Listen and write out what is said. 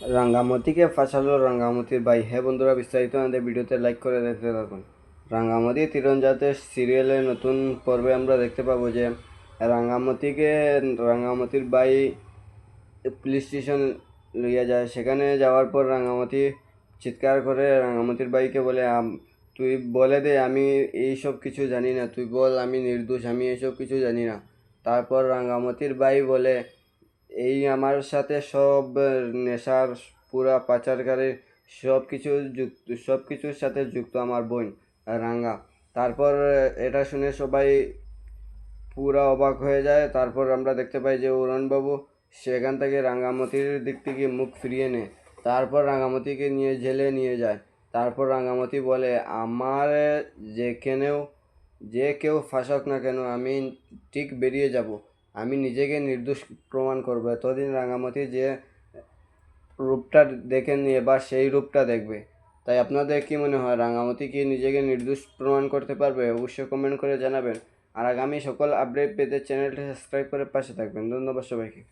রাঙ্গামতিকে ফাঁসালো রাঙ্গামতির ভাই হ্যাঁ বন্ধুরা, বিস্তারিত আমাদের ভিডিওতে লাইক করে দেখতে থাকুন। রাঙ্গামতি তিরঞ্জাতের সিরিয়ালের নতুন পর্বে আমরা দেখতে পাবো যে, রাঙ্গামতিকে, রাঙ্গামতির ভাই পুলিশ স্টেশন লইয়া যায়। সেখানে যাওয়ার পর রাঙ্গামতি চিৎকার করে রাঙ্গামতির ভাইকে বলে তুই বলে দে, আমি এই সব কিছু জানি না। তুই বল, আমি নির্দোষ, আমি এইসব কিছু জানি না। তারপর রাঙ্গামতির ভাই বলে এই আমার সাথে সব নেশার পুরা পাচারকারী সব কিছু যুক্ত, সব কিছুর সাথে যুক্ত আমার বোন, রাঙ্গা। তারপর এটা শুনে সবাই পুরা অবাক হয়ে যায়। তারপর আমরা দেখতে পাই যে অরুণবাবু সেখান থেকে রাঙ্গামতির দিক থেকে মুখ ফিরিয়ে নেয়। তারপর রাঙ্গামতিকে নিয়ে জেলে নিয়ে যায়। তারপর রাঙ্গামতি বলে, আমার যেখানেও, যে কেউ ফাঁসক না কেন, আমি ঠিক বেরিয়ে যাব। আমি নিজেকে নির্দোষ প্রমাণ করব। এতদিন রাঙামতি যে রূপটা দেখেননি এবার সেই রূপটা দেখবে। তাই আপনাদের কি মনে হয় রাঙামতি কি নিজেকে নির্দোষ প্রমাণ করতে পারবে? অবশ্যই কমেন্ট করে জানাবেন। আর আগামী সকল আপডেট পেতে চ্যানেলটি সাবস্ক্রাইব করে পাশে থাকবেন। ধন্যবাদ সবাইকে।